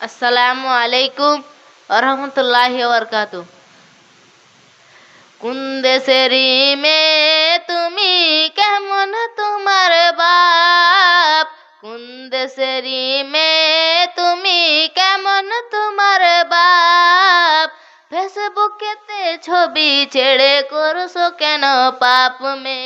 আসসালামু আলাইকুম রহমতুল্লাহ বরকাত কোন দেশেরই মে তুমি কেমন তোমার বাপ? কোন দেশেরই মেয়ে তুমি কেমন তোমার বাপ? ফেসবুকেতে ছবি ছেড়ে করছ কেন পাপ মে?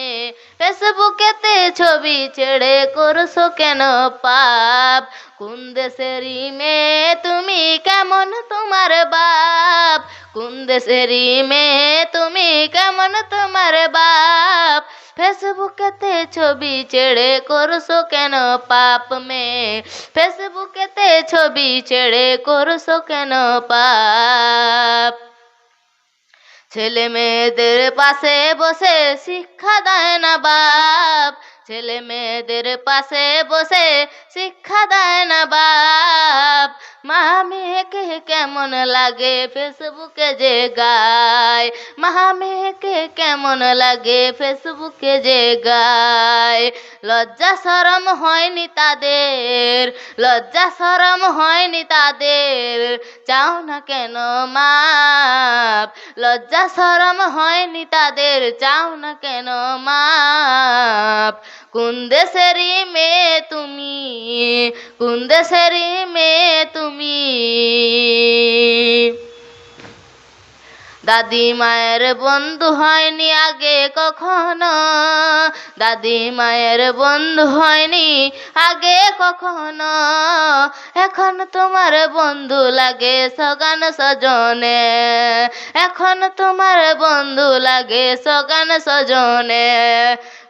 ফেসবুকেতে ছবি ছেড়ে করছ কেন পাপ? কোন দেশেরই মেয়ে তুমি কেমন তোমার বাপ? কোন দেশেরই মেয়ে তুমি কেমন তোমার বাপ? ফেসবুকেতে ছবি ছেড়ে করছ কেন পাপ মে? ফেসবুকেতে ছবি ছেড়ে করছ কেন পাপ? ছেলে মেয়েদের পাশে বসে শিক্ষা দেয় না বাপ। ছেলে মেয়েদের পাশে বসে শিক্ষা দেয় না বাপ। মা মেয়েকে কেমন লাগে ফেসবুকে যে গায়? মা মেয়েকে কেমন লাগে ফেসবুকে যে গায়? লজ্জা সরম হয়নি তাদের, লজ্জা সরম হয়নি তাদের। চাও না কেন মাপ লজ্জা সরম হয়নি তাদের, চাও না কেন মাপ? কোন দেশেরই মেয়ে তুমি? কোন দেশেরই মেয়ে তুমি? দাদি মায়ের বন্ধু হয়নি আগে কখনো। দাদি মায়ের বন্ধু হয়নি আগে কখনো। এখন তোমার বন্ধু লাগে সগান সজনে। এখন তোমার বন্ধু লাগে সগান সজনে।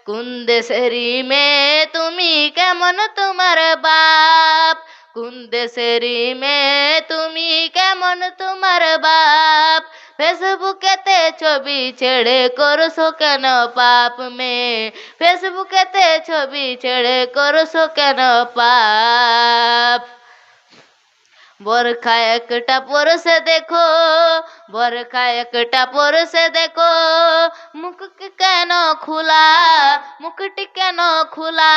কোন দেশেরই মেয়ে তুমি কেমন তোমার বাপ? কোন দেশেরই মেয়ে তুমি কেমন তোমার ছবি ছেড়ে করছ কেন পাপ মে ফেসবুকেতে ছবি ছেড়ে করছ কেন পাপ? বরখা একটা পরশে দেখো, বরখা একটা পরশে দেখো। মুখ কেন খোলা? মুখটি কেন খোলা?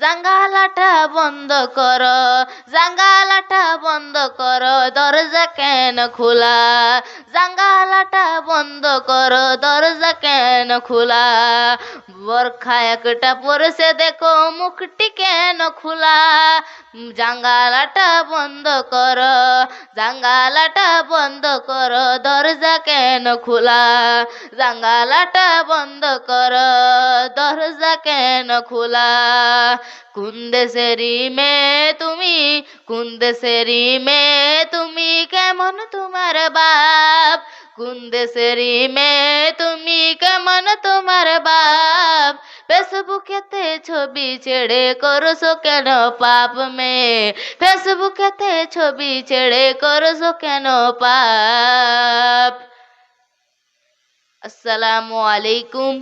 জাঙ্গালাটা বন্ধ কর জাঙ্গালাটা বন্ধ কর, দরজা কেন খোলা? জাঙ্গালাটা বন্ধ কর, দরজা কেন খোলা? বরখা একটা পরশে দেখো মুখটি কেন খোলা? জাঙ্গালাটা বন্ধ কর, জাঙ্গালাটা বন্ধ কর, দরজা কেন খোলা? জাঙ্গালাটা বন্ধ কর, দরজা কেন খোলা? কোন দেশেরই মেয়ে তুমি, কোন দেশেরই মেয়ে তুমি কেমন তোমার বাপ? কোন দেশেরই মেয়ে তুমি কেমন তোমার বাপ? ফেসবুকেতে ছবি ছেড়ে করছ কেন পাপ মে? ফেসবুকেতে ছবি ছেড়ে করছ কেন পাপ? আসসালামু আলাইকুম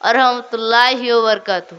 রহমতুল্লাহি বরকাতু